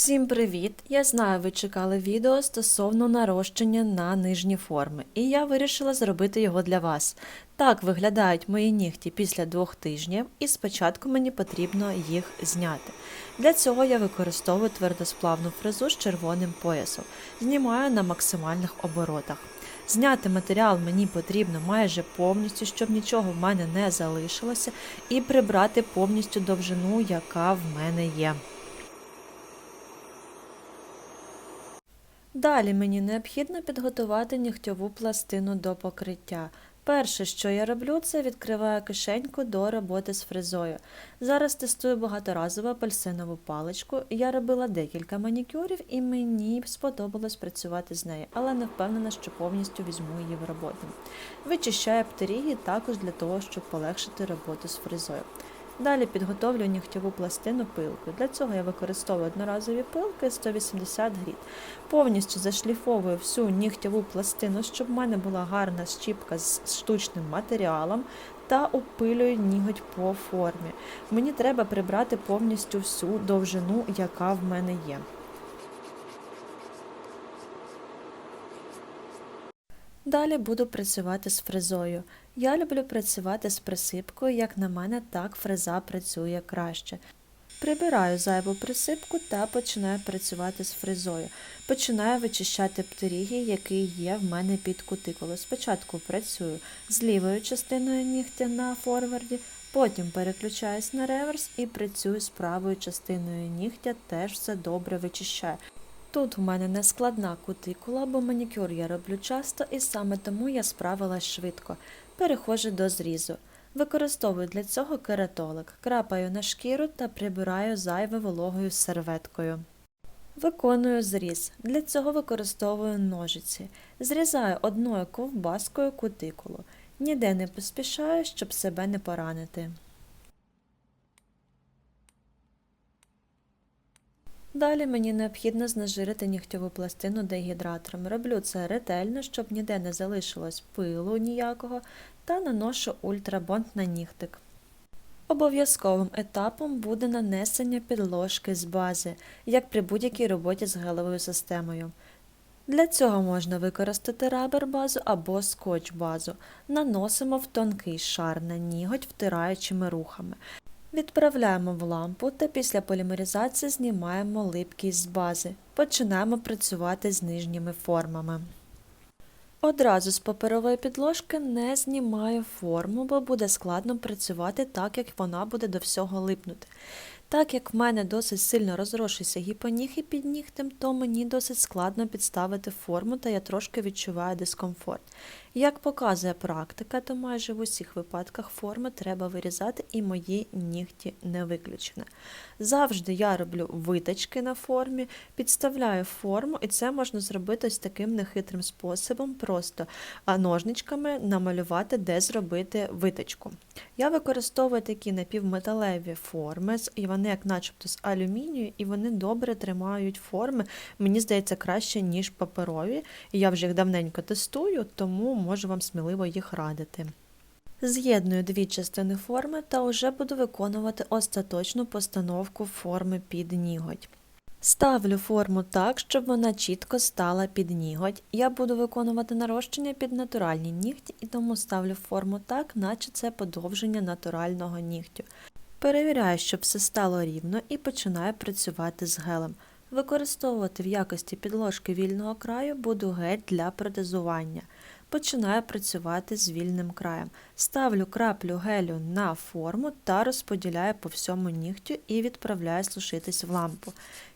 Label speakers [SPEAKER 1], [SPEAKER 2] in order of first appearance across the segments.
[SPEAKER 1] Всім привіт! Я знаю, ви чекали відео стосовно нарощення на нижні форми, і я вирішила зробити його для вас. Так виглядають мої нігті після двох тижнів, і спочатку мені потрібно їх зняти. Для цього я використовую твердосплавну фрезу з червоним поясом, знімаю на максимальних оборотах. Зняти матеріал мені потрібно майже повністю, щоб нічого в мене не залишилося, і прибрати повністю довжину, яка в мене є. Далі мені необхідно підготувати нігтьову пластину до покриття. Перше, що я роблю, це відкриваю кишеньку до роботи з фрезою. Зараз тестую багаторазову апельсинову паличку. Я робила декілька манікюрів і мені сподобалось працювати з нею, але не впевнена, що повністю візьму її в роботу. Вичищаю птерії також для того, щоб полегшити роботу з фрезою. Далі підготовлю нігтєву пластину пилкою. Для цього я використовую одноразові пилки 180 гріт. Повністю зашліфовую всю нігтєву пластину, щоб в мене була гарна щіпка з штучним матеріалом та опилюю ніготь по формі. Мені треба прибрати повністю всю довжину, яка в мене є. Далі буду працювати з фрезою. Я люблю працювати з присипкою, як на мене, так фреза працює краще. Прибираю зайву присипку та починаю працювати з фрезою. Починаю вичищати птеріги, які є в мене під кутикулою. Спочатку працюю з лівою частиною нігтя на форварді, потім переключаюсь на реверс і працюю з правою частиною нігтя, теж все добре вичищаю. Тут у мене не складна кутикула, бо манікюр я роблю часто і саме тому я справилась швидко. Переходжу до зрізу. Використовую для цього кератолик, крапаю на шкіру та прибираю зайве вологою серветкою. Виконую зріз. Для цього використовую ножиці. Зрізаю одною ковбаскою кутикулу. Ніде не поспішаю, щоб себе не поранити. Далі мені необхідно знежирити нігтьову пластину дегідратором. Роблю це ретельно, щоб ніде не залишилось пилу ніякого, та наношу ультрабонд на нігтик. Обов'язковим етапом буде нанесення підложки з бази, як при будь-якій роботі з гелевою системою. Для цього можна використати рабер базу або скотч базу. Наносимо в тонкий шар на ніготь втираючими рухами. Відправляємо в лампу та після полімеризації знімаємо липкість з бази. Починаємо працювати з нижніми формами. Одразу з паперової підложки не знімаю форму, бо буде складно працювати так, як вона буде до всього липнути. Так як в мене досить сильно розрошується гіпоніг під нігтем, то мені досить складно підставити форму та я трошки відчуваю дискомфорт. Як показує практика, то майже в усіх випадках форми треба вирізати і мої нігті не виключено. Завжди я роблю виточки на формі, підставляю форму, і це можна зробити ось таким нехитрим способом, просто ножничками намалювати, де зробити виточку. Я використовую такі напівметалеві форми, і вони як начебто з алюмінію, і вони добре тримають форми, мені здається, краще, ніж паперові. Я вже їх давненько тестую, тому можу вам сміливо їх радити. З'єдную дві частини форми та вже буду виконувати остаточну постановку форми під ніготь. Ставлю форму так, щоб вона чітко стала під ніготь. Я буду виконувати нарощення під натуральні нігті, і тому ставлю форму так, наче це подовження натурального нігтю. Перевіряю, щоб все стало рівно і починаю працювати з гелем. Використовувати в якості підложки вільного краю буду гель для протезування. Починаю працювати з вільним краєм. Ставлю краплю гелю на форму та розподіляю по всьому нігтю і відправляю сушитись в лампу.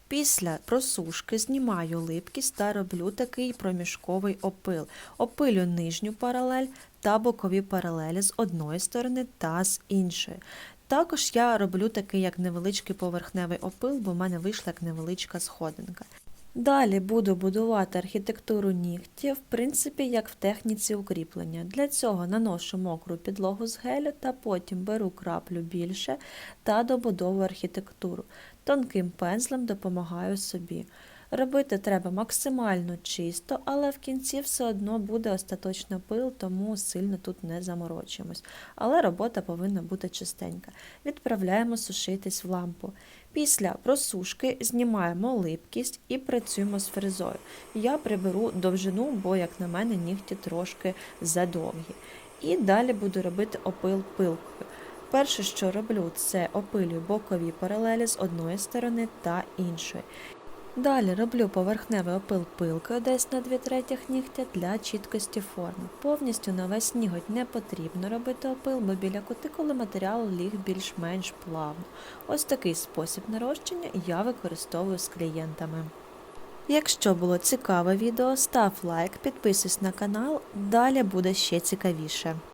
[SPEAKER 1] Після просушки знімаю липкість та роблю такий проміжковий опил. Опилю нижню паралель та бокові паралелі з одної сторони та з іншої. Також я роблю такий як невеличкий поверхневий опил, бо в мене вийшла як невеличка сходинка. Далі буду будувати архітектуру нігтів, в принципі, як в техніці укріплення. Для цього наношу мокру підлогу з гелю та потім беру краплю більше та добудовую архітектуру. Тонким пензлем допомагаю собі. Робити треба максимально чисто, але в кінці все одно буде остаточно пил, тому сильно тут не заморочуємось. Але робота повинна бути чистенька. Відправляємо сушитись в лампу. Після просушки знімаємо липкість і працюємо з фрезою. Я приберу довжину, бо, як на мене, нігті трошки задовгі. І далі буду робити опил пилкою. Перше, що роблю, це опилюю бокові паралелі з одної сторони та іншої. Далі роблю поверхневий опил пилкою десь на 2 третіх нігтя для чіткості форми. Повністю на весь ніготь не потрібно робити опил, бо біля кутикули матеріал ліг більш-менш плавно. Ось такий спосіб нарощення я використовую з клієнтами. Якщо було цікаве відео, став лайк, підписуйся на канал, далі буде ще цікавіше.